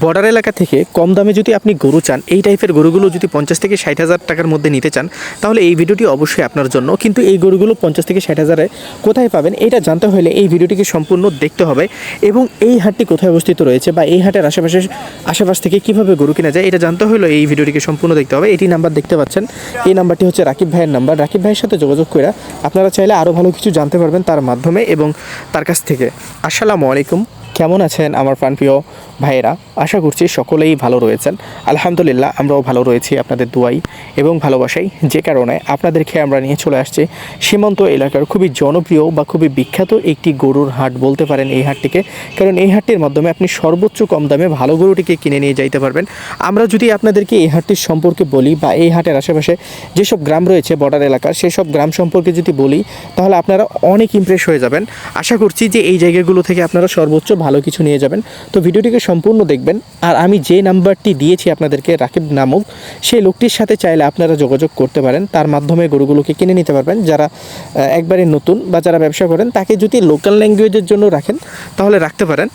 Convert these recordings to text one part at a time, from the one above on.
Border এলাকা থেকে কম দামে যদি আপনি গরু চান, এই টাইপের গরুগুলো যদি পঞ্চাশ থেকে ষাট হাজার টাকার মধ্যে নিতে চান, তাহলে এই ভিডিওটি অবশ্যই আপনার জন্য। কিন্তু এই গরুগুলো পঞ্চাশ থেকে ষাট হাজারে কোথায় পাবেন, এটা জানতে হলে এই ভিডিওটিকে সম্পূর্ণ দেখতে হবে এবং এই হাটটি কোথায় অবস্থিত রয়েছে বা এই হাটের আশেপাশে আশেপাশ থেকে কীভাবে গরু কেনা যায়, এটা জানতে হলে এই ভিডিওটিকে সম্পূর্ণ দেখতে হবে। এটি নাম্বার দেখতে পাচ্ছেন। এই নাম্বারটি হচ্ছে রাকিব ভাইয়ের নাম্বার। রাকিব ভাইয়ের সাথে যোগাযোগ করে আপনারা চাইলে আরও ভালো কিছু জানতে পারবেন তার মাধ্যমে এবং তার কাছ থেকে। আসসালামু আলাইকুম। কেমন আছেন আমার প্রাণপ্রিয় ভাইয়েরা? আশা করছি সকলেই ভালো রয়েছেন। আলহামদুলিল্লাহ, আমরাও ভালো রয়েছি আপনাদের দুয়াই এবং ভালোবাসাই। যে কারণে আপনাদেরকে আমরা নিয়ে চলে আসছি সীমান্ত এলাকার খুবই জনপ্রিয় বা খুবই বিখ্যাত একটি গরুর হাট বলতে পারেন এই হাটটিকে। কারণ এই হাটটির মাধ্যমে আপনি সর্বোচ্চ কম দামে ভালো গরুটিকে কিনে নিয়ে যাইতে পারবেন। আমরা যদি আপনাদেরকে এই হাটটির সম্পর্কে বলি বা এই হাটের আশেপাশে যেসব গ্রাম রয়েছে বর্ডার এলাকার, সেসব গ্রাম সম্পর্কে যদি বলি, তাহলে আপনারা অনেক ইমপ্রেস হয়ে যাবেন। আশা করছি যে এই জায়গাগুলো থেকে আপনারা সর্বোচ্চ ভালো কিছু নিয়ে যাবেন। তো ভিডিওটিকে সম্পূর্ণ দেখবেন। আর আমি যে নাম্বারটি দিয়েছি আপনাদেরকে, রাকিব নামক, সেই লোকটির সাথে চাইলে আপনারা যোগাযোগ করতে পারেন। তার মাধ্যমে গরুগুলোকে কিনে নিতে পারবেন। যারা একবারে নতুন বা যারা ব্যবসা করেন, তাকে যদি লোকাল ল্যাঙ্গুয়েজের জন্য রাখেন, তাহলে রাখতে পারেন।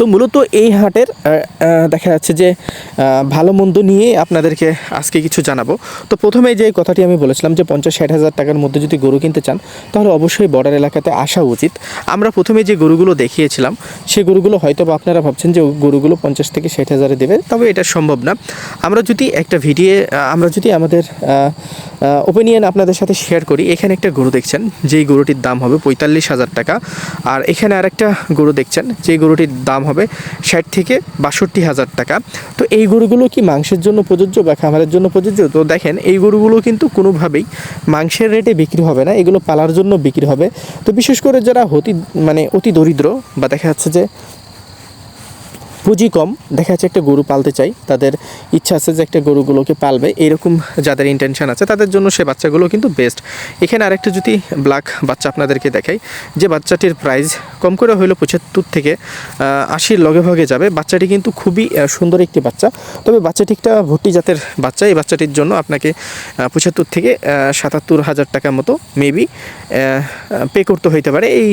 তো মূলত এই হাটের দেখা যাচ্ছে যে ভালো মন্দ নিয়ে আপনাদেরকে আজকে কিছু জানাব। তো প্রথমে যে কথাটি আমি বলেছিলাম যে পঞ্চাশ ষাট হাজার টাকার মধ্যে যদি গরু কিনতে চান, তাহলে অবশ্যই বর্ডার এলাকাতে আসা উচিত। আমরা প্রথমে যে গরুগুলো দেখিয়েছিলাম, সেই গরুগুলো হয়তো বা আপনারা ভাবছেন যে গরুগুলো পঞ্চাশ থেকে ষাট হাজারে দেবে, তবে এটা সম্ভব না। আমরা যদি একটা ভিডিও, আমরা যদি আমাদের ওপিনিয়ন আপনাদের সাথে শেয়ার করি, এখানে একটা গরু দেখছেন, যেই গরুটির দাম হবে পঁয়তাল্লিশ হাজার টাকা। আর এখানে আরেকটা গরু দেখছেন, যেই গরুটির দাম হবে ষাট থেকে বাষট্টি হাজার টাকা। তো এই গরুগুলো কি মাংসের জন্য প্রযোজ্য বা খামারের জন্য প্রযোজ্য? তো দেখেন, এই গরুগুলো কিন্তু কোনোভাবেই মাংসের রেটে বিক্রি হবে না, এগুলো পালার জন্য বিক্রি হবে। তো বিশেষ করে যারা অতি মানে অতি দরিদ্র বা দেখা যাচ্ছে যে পুঁজি কম, দেখা যাচ্ছে একটা গরু পালতে চাই, তাদের ইচ্ছা আছে যে একটা গরুগুলোকে পালবে এরকম যাদের ইন্টেনশন আছে, তাদের জন্য সে বাচ্চাগুলো কিন্তু বেস্ট এখানে আরেকটা যদি ব্ল্যাক বাচ্চা আপনাদেরকে দেখাই, যে বাচ্চাটির প্রাইস কম করে হইল পঁচাত্তর থেকে আশির লগে ভাগে যাবে। বাচ্চাটি কিন্তু খুবই সুন্দর একটি বাচ্চা। তবে বাচ্চাটি একটা ভর্তি জাতের বাচ্চা, এই বাচ্চাটির জন্য আপনাকে পঁচাত্তর থেকে সাতাত্তর হাজার টাকা মতো মেবি পে করতে হইতে পারে। এই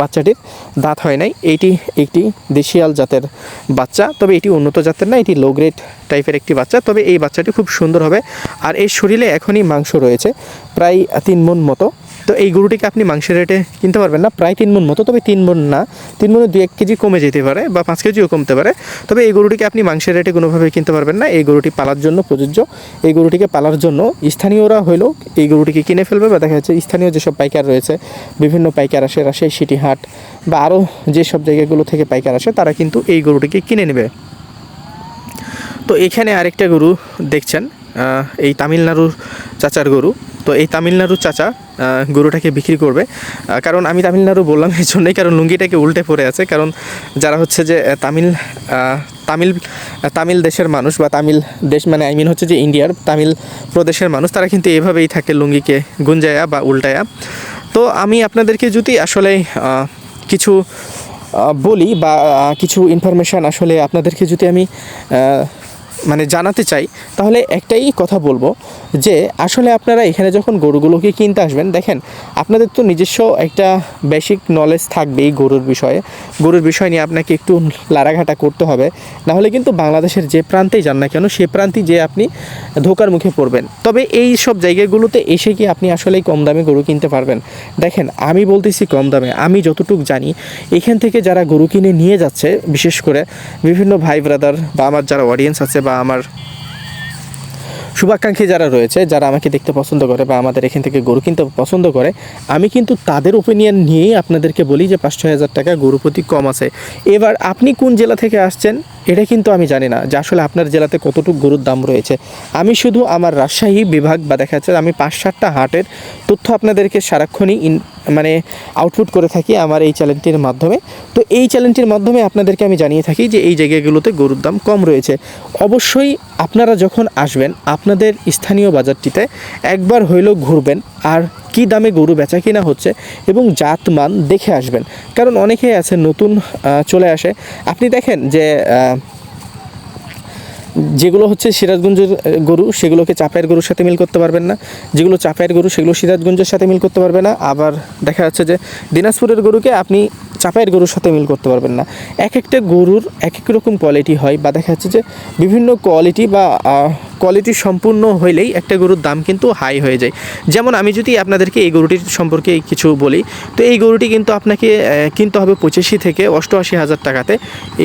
বাচ্চাটির দাঁত হয় নাই, এইটি একটি দেশিয়াল জাতের বাচ্চা, তবে এটি উন্নত জাতের না, এটি লো গ্রেড টাইপের একটি বাচ্চা, তবে এই বাচ্চাটি খুব সুন্দর হবে। আর এর শরীরে এখনই মাংস রয়েছে, প্রায় তিন মন মতো। তো এই গরুটিকে আপনি মাংসের রেটে কিনতে পারবেন না, প্রায় তিন মন মতো, তবে তিন মন না। তিন মনে দু এক কেজি কমে যেতে পারে বা পাঁচ কেজিও কমতে পারে। তবে এই গরুটিকে আপনি মাংসের রেটে কোনোভাবে কিনতে পারবেন না। এই গরুটি পালার জন্য প্রযোজ্য। এই গরুটিকে পালার জন্য স্থানীয়রা হইলেও এই গরুটিকে কিনে ফেলবে বা দেখা যাচ্ছে স্থানীয় যেসব পাইকার রয়েছে, বিভিন্ন পাইকার আসে রাজশাহী সিটি হাট বা আরও যেসব জায়গাগুলো থেকে পাইকার আসে, তারা কিন্তু এই গরুটিকে কিনে নেবে। তো এখানে আরেকটা গরু দেখছেন। এই তামিলনাড়ুর চাচার গরু। তো এই তামিলনাড়ুর চাচা গরুটাকে বিক্রি করবে। কারণ আমি তামিলনাড়ু বললাম এই জন্যই, কারণ লুঙ্গিটাকে উল্টে পড়ে আছে। কারণ যারা হচ্ছে যে তামিল তামিল তামিল দেশের মানুষ বা তামিল দেশ মানে আই মিন হচ্ছে যে ইন্ডিয়ার তামিল প্রদেশের মানুষ, তারা কিন্তু এভাবেই থাকে লুঙ্গিকে গুঞ্জায়া বা উল্টায়া। তো আমি আপনাদেরকে যদি আসলে কিছু বলি বা কিছু ইনফরমেশান আসলে আপনাদেরকে যদি আমি মানে জানাতে চাই, তাহলে একটাই কথা বলব যে, আসলে আপনারা এখানে যখন গরুগুলোকে কিনতে আসবেন, দেখেন, আপনাদের তো নিজস্ব একটা বেসিক নলেজ থাকবেই গরুর বিষয়ে। গরুর বিষয় নিয়ে আপনাকে একটু লাড়াঘাটা করতে হবে। নাহলে কিন্তু বাংলাদেশের যে প্রান্তেই যান না কেন, সে প্রান্তেই যে আপনি ধোকার মুখে পড়বেন। তবে এই সব জায়গাগুলোতে এসে কি আপনি আসলেই কম দামে গরু কিনতে পারবেন? দেখেন, আমি বলতেছি কম দামে, আমি যতটুকু জানি, এখান থেকে যারা গরু কিনে নিয়ে যাচ্ছে, বিশেষ করে বিভিন্ন ভাই ব্রাদার বা আমার যারা অডিয়েন্স আছে বা আমার শুভাকাঙ্ক্ষী যারা রয়েছে, যারা আমাকে দেখতে পছন্দ করে বা আমাদের এখান থেকে গরু কিনতে পছন্দ করে, আমি কিন্তু তাদের ওপিনিয়ন নিয়েই আপনাদেরকে বলি যে পাঁচ ছয় হাজার টাকা গরু প্রতি কম আছে। এবার আপনি কোন জেলা থেকে আসছেন? এটা কিন্তু আমি জানি না যে আসলে আপনার জেলাতে কতটুকু গরুর দাম রয়েছে। আমি শুধু আমার রাজশাহী বিভাগ বা দেখা যাচ্ছে আমি পাঁচ সাতটা হাটের তথ্য আপনাদেরকে সারাক্ষণই ইন মানে আউটপুট করে থাকি আমার এই চ্যানেলটির মাধ্যমে। তো এই চ্যানেলটির মাধ্যমে আপনাদেরকে আমি জানিয়ে থাকি যে এই জায়গাগুলোতে গরুর দাম কম রয়েছে। অবশ্যই আপনারা যখন আসবেন, আপনাদের স্থানীয় বাজারটিতে একবার হইলেও ঘুরবেন আর কি দামে গরু বেচা কিনা হচ্ছে এবং জাত মান দেখে আসবেন। কারণ অনেকেই আছে নতুন চলে আসে। আপনি দেখেন যে যেগুলো হচ্ছে সিরাজগঞ্জের গরু, সেগুলোকে চাপায়ের গরুর সাথে মিল করতে পারবেন না। যেগুলো চাপায়ের গরু, সেগুলো সিরাজগঞ্জের সাথে মিল করতে পারবে না। আবার দেখা যাচ্ছে যে দিনাজপুরের গরুকে আপনি চাপাইয়ের গরুর সাথে মিল করতে পারবেন না। এক একটা গরুর এক এক রকম কোয়ালিটি হয় বা দেখা যাচ্ছে যে বিভিন্ন কোয়ালিটি বা কোয়ালিটি সম্পূর্ণ হইলেই একটা গরুর দাম কিন্তু হাই হয়ে যায়। যেমন আমি যদি আপনাদেরকে এই গরুটির সম্পর্কে কিছু বলি, তো এই গরুটি কিন্তু আপনাকে কিনতে হবে পঁচাশি থেকে অষ্টআশি হাজার টাকাতে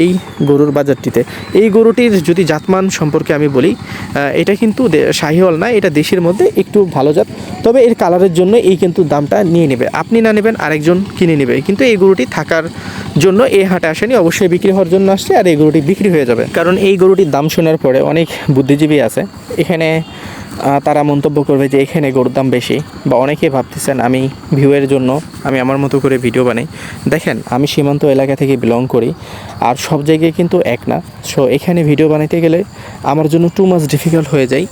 এই গরুর বাজারটিতে। এই গরুটির যদি জাতমান সম্পর্কে আমি বলি এটা কিন্তু শাহিওয়াল না, এটা দেশের মধ্যে একটু ভালো জাত। তবে এর কালারের জন্য এই কিন্তু দামটা নিয়ে নেবে। আপনি না নেবেন, আরেকজন কিনে নেবে। কিন্তু এই গরুটি থাকার জন্য এই হাটে আসেনি, অবশ্যই বিক্রি হওয়ার জন্য আসছে আর এই গরুটি বিক্রি হয়ে যাবে। কারণ এই গরুটির দাম শোনার পরে অনেক বুদ্ধিজীবী আছে। এখানে তারা মন্তব্য করবে যে এখানে গরুর দাম বেশি। বা অনেকে ভাবতেছেন আমি ভিউয়ের জন্য আমি আমার মতো করে ভিডিও বানাই। দেখেন, আমি সীমান্ত এলাকা থেকে বিলং করি, আর সব জায়গায় কিন্তু এক না। সো এখানে ভিডিও বানাইতে গেলে আমার জন্য টু মাস ডিফিকাল্ট হয়ে যায়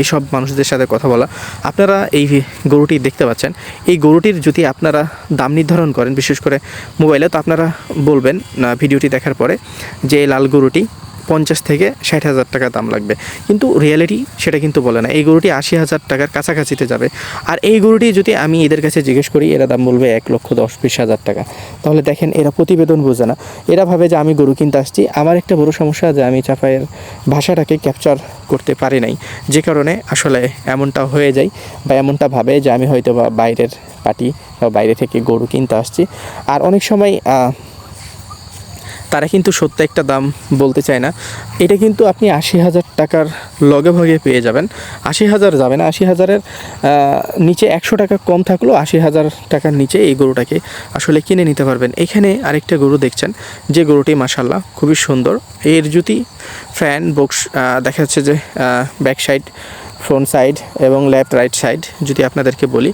এইসব মানুষদের সাথে কথা বলা। আপনারা এই গরুটি দেখতে পাচ্ছেন। এই গরুটির যদি আপনারা দাম নির্ধারণ করেন, বিশেষ করে মোবাইলে, তো আপনারা বলবেন ভিডিওটি দেখার পরে যে লাল গরুটি পঞ্চাশ থেকে ষাট হাজার টাকা দাম লাগবে। কিন্তু রিয়ালিটি সেটা কিন্তু বলে না। এই গরুটি আশি হাজার টাকার কাছাকাছিতে যাবে। আর এই গরুটি যদি আমি এদের কাছে জিজ্ঞেস করি, এরা দাম বলবে এক লক্ষ দশ বিশ হাজার টাকা। তাহলে দেখেন, এরা প্রতিবেদন বোঝে না। এরা ভাবে যে আমি গরু কিনতে আসছি। আমার একটা বড় সমস্যা যে আমি চাপাইয়ের ভাষাটাকে ক্যাপচার করতে পারি নাই। যে কারণে আসলে এমনটা হয়ে যায় বা এমনটা ভাবে যে আমি হয়তো বা বাইরের পার্টি বা বাইরে থেকে গরু কিনতে আসছি। আর অনেক সময় তারা কিন্তু সত্য একটা দাম বলতে চায় না। এটা কিন্তু আপনি আশি হাজার টাকার লগে ভগে পেয়ে যাবেন। আশি হাজার যাবে না, আশি হাজারের নিচে একশো টাকা কম থাকলেও আশি হাজার টাকার নিচে এই গরুটাকে আসলে কিনে নিতে পারবেন। এখানে আরেকটা গরু দেখছেন, যে গরুটি মাসাল্লাহ খুবই সুন্দর। এর যদি ফ্যান, বক্স দেখা যাচ্ছে যে ব্যাক সাইড, ফ্রন্ট সাইড এবং লেফট রাইট সাইড, যদি আপনাদেরকে বলি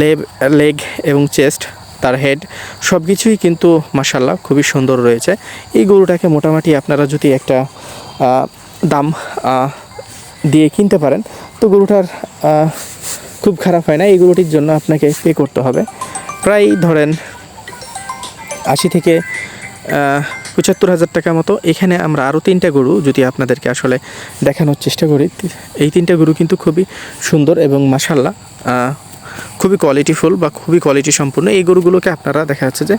লেগ লেগ এবং চেস্ট তার হেড সব কিছুই কিন্তু মাসাল্লাহ খুবই সুন্দর রয়েছে। এই গরুটাকে মোটামুটি আপনারা যদি একটা দাম দিয়ে কিনতে পারেন, তো গরুটার খুব খারাপ হয় না। এই গরুটির জন্য আপনাকে পে করতে হবে। প্রায় ধরেন আশি থেকে পঁচাত্তর হাজার টাকা মতো। এখানে আমরা আরও তিনটা গরু যদি আপনাদেরকে আসলে দেখানোর চেষ্টা করি, এই তিনটা গরু কিন্তু খুবই সুন্দর এবং মাসাল্লাহ খুবই কোয়ালিটিফুল বা খুবই কোয়ালিটি সম্পূর্ণ এই গরুগুলোকে আপনারা দেখা যাচ্ছে যে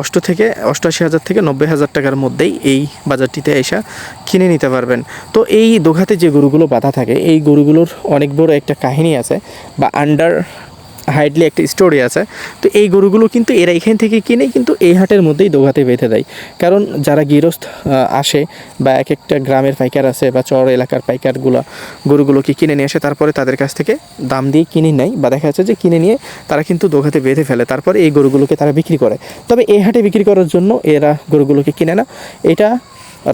অষ্ট থেকে অষ্টআশি হাজার থেকে নব্বই হাজার টাকার মধ্যেই এই বাজারটিতে এসে কিনে নিতে পারবেন। তো এই দোঘাতে যে গরুগুলো বাঁধা থাকে, এই গরুগুলোর অনেক বড় একটা কাহিনী আছে, বা আন্ডার হাইডলি একটা স্টোরি আছে। তো এই গরুগুলো কিন্তু এরা এখান থেকে কিনে কিন্তু এই হাটের মধ্যেই দোঘাতে বেঁধে দেয়। কারণ যারা গৃহস্থ আসে বা এক একটা গ্রামের পাইকার আছে বা চর এলাকার পাইকারগুলো গরুগুলোকে কিনে নিয়ে আসে, তারপরে তাদের কাছ থেকে দাম দিয়ে কিনে নেয় বা দেখা যাচ্ছে যে কিনে নিয়ে তারা কিন্তু দোঘাতে বেঁধে ফেলে। তারপরে এই গরুগুলোকে তারা বিক্রি করে। তবে এই হাটে বিক্রি করার জন্য এরা গরুগুলোকে কিনে না। এটা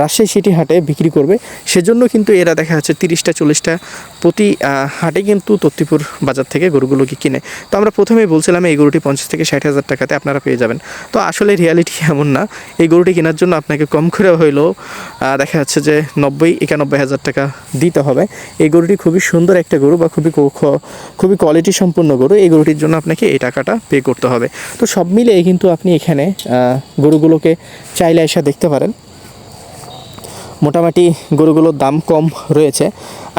রাজশাহী সিটি হাটে বিক্রি করবে। সেজন্য কিন্তু এরা দেখা যাচ্ছে তিরিশটা, চল্লিশটা প্রতি হাটে কিন্তু তত্তিপুর বাজার থেকে গরুগুলোকে কিনে। তো আমরা প্রথমেই বলছিলাম এই গরুটি পঞ্চাশ থেকে ষাট হাজার টাকাতে আপনারা পেয়ে যাবেন। তো আসলে রিয়ালিটি এমন না। এই গরুটি কেনার জন্য আপনাকে কম করে হইলেও দেখা যাচ্ছে যে নব্বই, একানব্বই হাজার টাকা দিতে হবে। এই গরুটি খুবই সুন্দর একটা গরু বা খুবই খুবই কোয়ালিটি সম্পন্ন গরু। এই গরুটির জন্য আপনাকে এই টাকাটা পে করতে হবে। তো সব মিলিয়ে কিন্তু আপনি এখানে গরুগুলোকে চাইলে এসে দেখতে পারেন। মোটামুটি গরুগুলোর দাম কম রয়েছে।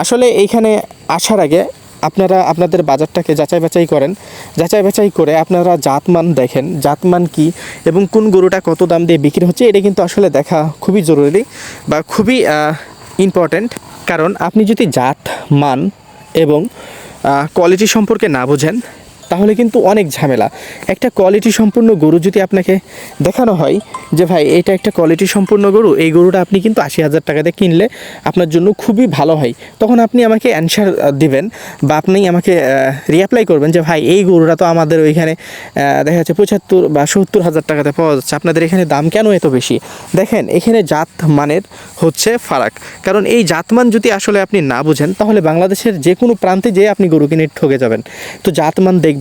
আসলে এইখানে আসার আগে আপনারা আপনাদের বাজারটাকে যাচাই বাছাই করেন। যাচাই বাছাই করে আপনারা জাতমান দেখেন। জাতমান কি এবং কোন গরুটা কত দাম দিয়ে বিক্রি হচ্ছে, এটা কিন্তু আসলে দেখা খুবই জরুরি বা খুবই ইম্পর্ট্যান্ট কারণ আপনি যদি জাত মান এবং কোয়ালিটি সম্পর্কে না বোঝেন তাহলে কিন্তু অনেক ঝামেলা। একটা কোয়ালিটি সম্পূর্ণ গরু যদি আপনাকে দেখানো হয় যে, ভাই, এটা একটা কোয়ালিটি সম্পূর্ণ গরু, এই গরুটা আপনি কিন্তু আশি হাজার টাকাতে কিনলে আপনার জন্য খুবই ভালো হয়। তখন আপনি আমাকে অ্যান্সার দিবেন বা আপনি আমাকে রিঅ্যাপ্লাই করবেন যে, ভাই, এই গরুটা তো আমাদের ওইখানে দেখা যাচ্ছে পঁচাত্তর বা সত্তর হাজার টাকাতে পাওয়া যাচ্ছে। আপনাদের এখানে দাম কেন এত বেশি? দেখেন, এখানে জাত মানের হচ্ছে ফারাক। কারণ এই জাতমান যদি আসলে আপনি না বুঝেন, তাহলে বাংলাদেশের যে কোনো প্রান্তে যেয়ে আপনি গরু কিনে ঠকে যাবেন। তো জাতমান দেখবেন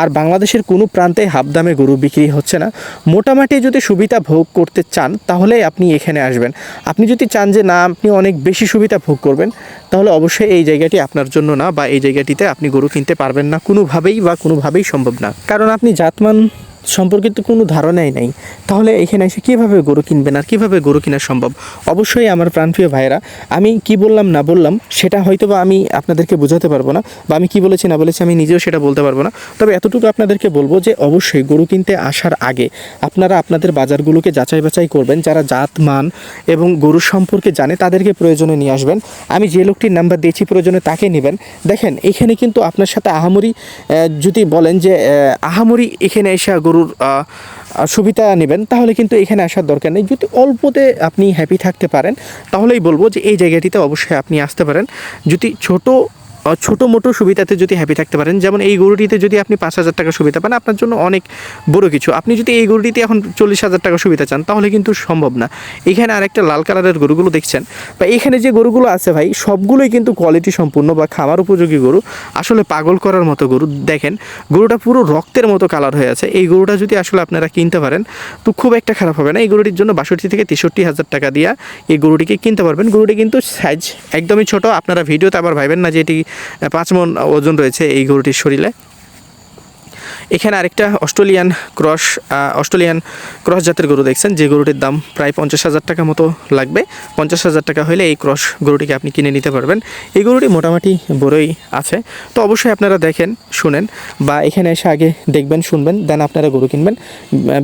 আর বাংলাদেশের কোনো প্রান্তে হাফ দামে গরু বিক্রি হচ্ছে না। মোটামুটি যদি সুবিধা ভোগ করতে চান তাহলে আপনি এখানে আসবেন। আপনি যদি চান যে না, আপনি অনেক বেশি সুবিধা ভোগ করবেন, তাহলে অবশ্যই এই জায়গাটি আপনার জন্য না, বা এই জায়গাটিতে আপনি গরু কিনতে পারবেন না, কোনোভাবেই বা কোনোভাবেই সম্ভব না। কারণ আপনি জাতমান সম্পর্কিত কোনো ধারণাই নাই। তাহলে এখানে এসে কীভাবে গরু কিনবেন আর কীভাবে গরু কেনা সম্ভব? অবশ্যই আমার প্রাণপ্রিয় ভাইয়েরা, আমি কি বললাম না বললাম, সেটা হয়তো বা আমি আপনাদেরকে বোঝাতে পারব না বা আমি কি বলেছি না বলেছি আমি নিজেও সেটা বলতে পারব না। তবে এতটুকু আপনাদেরকে বলব যে অবশ্যই গরু কিনতে আসার আগে আপনারা আপনাদের বাজারগুলোকে যাচাই বাছাই করবেন, যারা জাত মান এবং গরু সম্পর্কে জানে তাদেরকে প্রয়োজনে নিয়ে আসবেন। আমি যে লোকটির নাম্বার দিয়েছি প্রয়োজনে তাকে নেবেন। দেখেন, এখানে কিন্তু আপনার সাথে আহামরি যদি বলেন যে আহামরি এখানে এসে গরুর সুবিধা নেবেন, তাহলে কিন্তু এখানে আসার দরকার নেই। যদি অল্পতে আপনি হ্যাপি থাকতে পারেন, তাহলেই বলব যে এই জায়গাটিতে অবশ্যই আপনি আসতে পারেন। যদি ছোট ছোটো মোটো সুবিধাতে যদি হ্যাপি থাকতে পারেন, যেমন এই গরুটিতে যদি আপনি পাঁচ হাজার টাকা সুবিধা পান, আপনার জন্য অনেক বড় কিছু। আপনি যদি এই গরুটিতে এখন চল্লিশ হাজার টাকা সুবিধা চান, তাহলে কিন্তু সম্ভব না। এখানে আরেকটা লাল কালারের গরুগুলো দেখছেন। বা এখানে যে গরুগুলো আছে ভাই, সবগুলোই কিন্তু কোয়ালিটি সম্পূর্ণ বা খামার উপযোগী গরু। আসলে পাগল করার মতো গরু, দেখেন, গরুটা পুরো রক্তের মতো কালার হয়ে আছে। এই গরুটা যদি আসলে আপনারা কিনতে পারেন, তো খুব একটা খারাপ হবে না। এই গরুটির জন্য বাষট্টি থেকে তেষট্টি হাজার টাকা দিয়ে এই গরুটিকে কিনতে পারবেন। গরুটি কিন্তু সাইজ একদমই ছোট। আপনারা ভিডিওতে আবার ভাবেন না যে এটি পাঁচ মন ওজন রয়েছে এই গরুটির শরীরে। এখানে আরেকটা অস্ট্রেলিয়ান ক্রস অস্ট্রেলিয়ান ক্রস জাতের গরু দেখছেন। যে গরুটির দাম প্রায় পঞ্চাশ হাজার টাকা মতো লাগবে। পঞ্চাশ হাজার টাকা হলে এই ক্রস গরুটিকে আপনি কিনে নিতে পারবেন। এই গরুটি মোটামুটি বড়ই আছে। তো অবশ্যই আপনারা দেখেন, শুনেন বা এখানে এসে আগে দেখবেন, শুনবেন, দেন আপনারা গরু কিনবেন।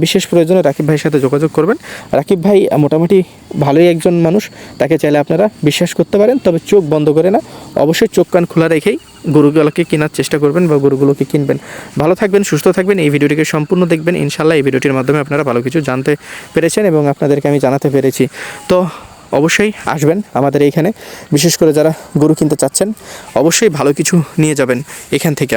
বিশেষ প্রয়োজনে রাকিব ভাইয়ের সাথে যোগাযোগ করবেন। রাকিব ভাই মোটামুটি ভালোই একজন মানুষ, তাকে চাইলে আপনারা বিশ্বাস করতে পারেন, তবে চোখ বন্ধ করে না। অবশ্যই চোখ কান খোলা রেখেই গরুগুলোকে কেনার চেষ্টা করবেন বা গরুগুলোকে কিনবেন। ভালো থাকবেন সুস্থ থাকবেন। এই ভিডিওটিকে সম্পূর্ণ দেখবেন। ইনশাল্লাহ এই ভিডিওটির মাধ্যমে আপনারা ভালো কিছু জানতে পেরেছেন এবং আপনাদেরকে আমি জানাতে পেরেছি। তো অবশ্যই আসবেন আমাদের এইখানে। বিশেষ করে যারা গরু কিনতে চাচ্ছেন, অবশ্যই ভালো কিছু নিয়ে যাবেন এখান থেকে।